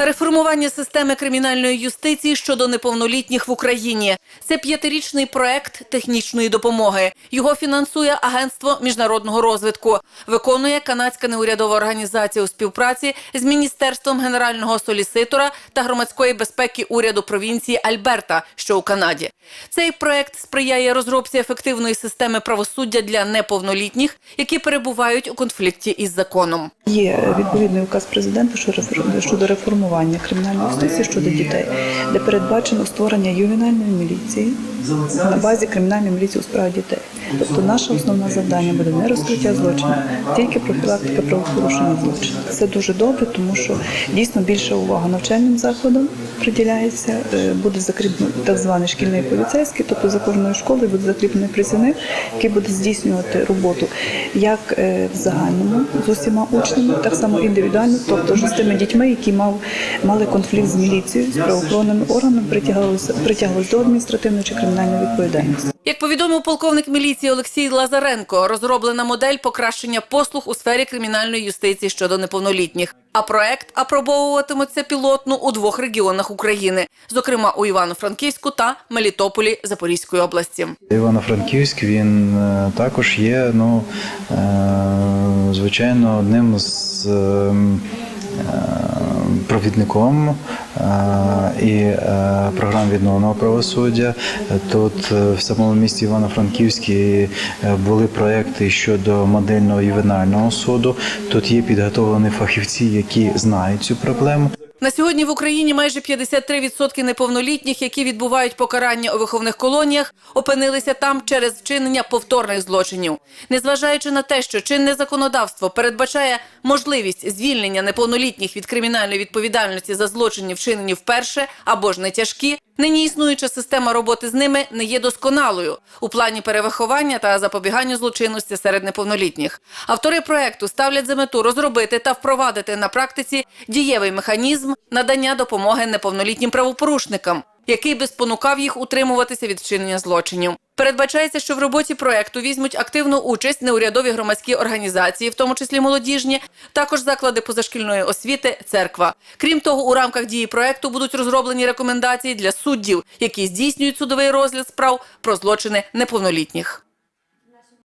Реформування системи кримінальної юстиції щодо неповнолітніх в Україні це п'ятирічний проект технічної допомоги. Його фінансує Агентство міжнародного розвитку. Виконує канадська неурядова організація у співпраці з міністерством генерального соліситора та громадської безпеки уряду провінції Альберта, що у Канаді. Цей проект сприяє розробці ефективної системи правосуддя для неповнолітніх, які перебувають у конфлікті із законом. Є відповідний указ президента щодо реформування кримінальної юстиції щодо дітей, де передбачено створення ювенальної міліції на базі кримінальної міліції у справах дітей. Тобто наше основне завдання буде не розкриття злочину, тільки профілактика правопорушення злочину. Це дуже добре, тому що дійсно більша увага навчальним закладам приділяється. Е, Буде закріплено так званий шкільний поліцейський, тобто за кожною школою буде закріплений працівник, який буде здійснювати роботу як е, в загальному з усіма учнями, так само індивідуально, тобто вже з тими дітьми, які мав мали конфлікт з міліцією, з правоохоронними органами, притягувалися притягувалися до адміністративної чи кримінальної відповідальності. Як повідомив полковник міліції Олексій Лазаренко, розроблена модель покращення послуг у сфері кримінальної юстиції щодо неповнолітніх. А проект апробовуватиметься пілотно у двох регіонах України, зокрема у Івано-Франківську та Мелітополі Запорізької області. Івано-Франківськ він е, також є, ну е, звичайно, одним з ем, е, провідником е, і е, програм відновленого правосуддя. Тут е, в самому місті Івано-Франківській були проекти щодо модельного ювенального суду. Тут є підготовлені фахівці, які знають цю проблему. На сьогодні в Україні майже 53% неповнолітніх, які відбувають покарання у виховних колоніях, опинилися там через вчинення повторних злочинів. Незважаючи на те, що чинне законодавство передбачає можливість звільнення неповнолітніх від кримінальної відповідальності за злочинів, вчинені вперше або ж не тяжкі, нині існуюча система роботи з ними не є досконалою у плані перевиховання та запобігання злочинності серед неповнолітніх. Автори проекту ставлять за мету розробити та впровадити на практиці дієвий механізм надання допомоги неповнолітнім правопорушникам, який би спонукав їх утримуватися від вчинення злочинів. Передбачається, що в роботі проекту візьмуть активну участь неурядові громадські організації, в тому числі молодіжні, також заклади позашкільної освіти, церква. Крім того, у рамках дії проекту будуть розроблені рекомендації для суддів, які здійснюють судовий розгляд справ про злочини неповнолітніх.